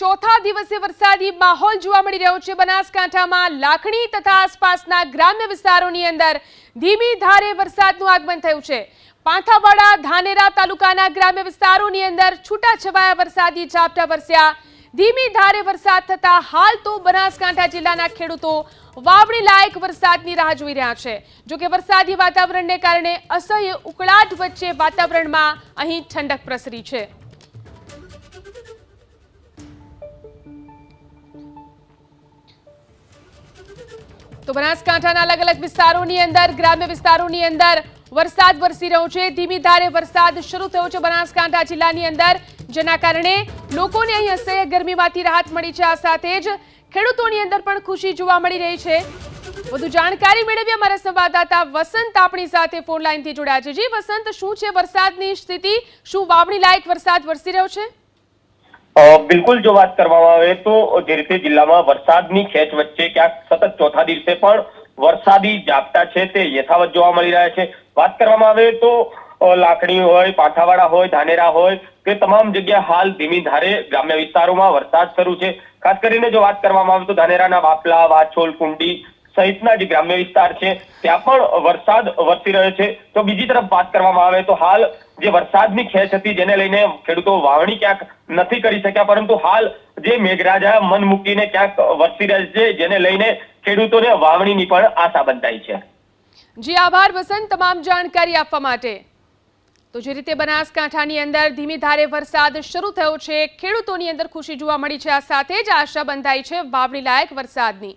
ચોથા દિવસે વરસાદી માહોલ જોવા મળી રહ્યો છે. બનાસકાંઠામાં લાખણી તથા આસપાસના ગ્રામ્ય વિસ્તારોની અંદર ધીમી ધારે વરસાદનું આગમન થયું છે. પાંથાવાડા, ધાનેરા તાલુકાના ગ્રામ્ય વિસ્તારોની અંદર છૂટાછવાયા વરસાદી ઝાપટા વરસ્યા. ધીમી ધારે વરસાદ થતા હાલ તો બનાસકાંઠા જિલ્લાના ખેડૂતો વાવણી લાયક વરસાદની રાહ જોઈ રહ્યા છે. જો કે વરસાદી વાતાવરણને કારણે અસહ્ય ઉકળાટ વચ્ચે વાતાવરણમાં અહીં ઠંડક પ્રસરી છે. તો બનાસકાંઠાના અલગ અલગ વિસ્તારોની અંદર, ગ્રામ્ય વિસ્તારોની અંદર વરસાદ વરસી રહ્યો છે. ધીમી ધારે વરસાદ શરૂ થયો છે બનાસકાંઠા જિલ્લાની અંદર, જેના કારણે લોકોને અહીં અસહ્ય ગરમીમાંથી રાહત મળી છે. આ સાથે જ ખેડૂતોની અંદર પણ ખુશી જોવા મળી રહી છે. વધુ જાણકારી મેળવી અમારા સંવાદદાતા વસંત આપણી સાથે ફોન લાઈનથી જોડાયા છે. જી વસંત, શું છે વરસાદની સ્થિતિ? શું વાવણી લાયક વરસાદ વરસી રહ્યો છે? બિલકુલ જો વાત કરવામાં આવે તો જે રીતે જિલ્લામાં વરસાદની ખેંચ વચ્ચે ક્યાંક સતત ચોથા દિવસે પણ વરસાદી ઝાપટા છે તે યથાવત જોવા મળી રહ્યા છે. વાત કરવામાં આવે તો લાકડી હોય પાઠાવાડા હોય, ધાનેરા હોય કે તમામ જગ્યા હાલ ધીમી ધારે ગ્રામ્ય વિસ્તારોમાં વરસાદ શરૂ છે. ખાસ કરીને જો વાત કરવામાં આવે તો ધાનેરાના વાપલા, વાછોલ, કુંડી સહિતના જે ગ્રામ્ય વિસ્તાર છે, ત્યાં પણ વરસાદ વરસી રહ્યો છે. તો બીજી તરફ વાત કરવામાં આવે તો હાલ જે વરસાદની ખેંચ હતી, જેને લઈને ખેડૂતો વાવણી ક્યાંક નથી કરી શક્યા, પરંતુ હાલ જે મેઘરાજા મન મૂકીને ક્યાંક વરસી રહ્યા છે, જેને લઈને ખેડૂતોને વાવણીની પણ આશા બંધાઈ છે. જી આભાર, વસંત, તમામ જાણકારી આપવા માટે. તો જે રીતે બનાસકાંઠાની અંદર ધીમી ધારે વરસાદ શરૂ થયો છે, ખેડૂતોની અંદર ખુશી જોવા મળી છે. આ સાથે જ આશા બંધાઈ છે વાવણી લાયક વરસાદની.